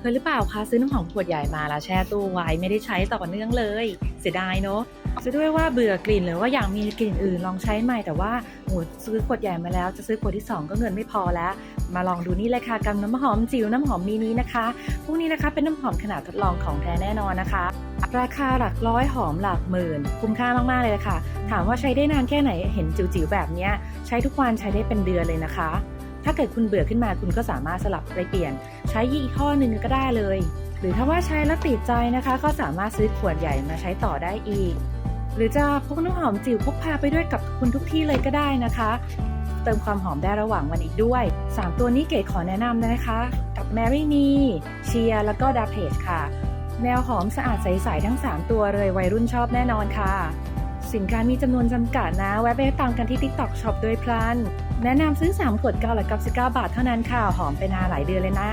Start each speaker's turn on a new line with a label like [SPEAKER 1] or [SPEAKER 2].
[SPEAKER 1] เคยหรือเปล่าคะซื้อน้ำหอมขวดใหญ่มาแล้วแช่ตู้ไว้ไม่ได้ใช้ต่อเนื่องเลย เสียดายเนาะจะด้วยว่าเบื่อกลิ่นหรือว่าอยากมีกลิ่นอื่นลองใช้ใหม่แต่ว่าโหซื้อขวดใหญ่มาแล้ว จะซื้อขวดที่ 2 ก็เงินไม่พอแล้ว มาลองดูนี่เลยค่ะกับน้ำหอมจิ๋วน้ำหอมมินินะคะพวกนี้นะคะเป็นน้ำหอมขนาดทดลองของแท้แน่นอนนะคะ ราคาหลักร้อยหอมหลักหมื่น คุ้มค่ามากๆเลยะค่ะ ถามว่าใช้ได้นานแค่ไหนเห็นจิ๋วๆแบบนี้ใช้ทุกวันใช้ได้เป็นเดือนเลยนะคะ ถ้าเกิดคุณเบื่อขึ้นมาคุณก็สามารถสลับไปเปลี่ยน ใช้ยี่ห้อหนึ่งก็ได้เลย หรือถ้าว่าใช้แล้วติดใจนะคะ ก็สามารถซื้อขวดใหญ่มาใช้ต่อได้อีก หรือจะพกน้ำหอมจิ๋วพกพาไปด้วยกับคุณทุกที่เลยก็ได้นะคะ เติมความหอมได้ระหว่างวันอีกด้วย 3 ตัวนี้เก๋ขอแนะนำนะคะ กับ Mary Me เชียแล้วก็ดาเพจค่ะ แนวหอมสะอาดใสๆทั้ง 3 ตัวเลยวัยรุ่นชอบแน่นอนค่ะ สินค้ามีจำนวนจำกัดนะ แวะไปตามกันที่ TikTok Shop โดยพลัน แนะนำซื้อ 3 ขวด999 บาทเท่านั้นค่ะ หอมเป็นาหลายเดือนเลยนะ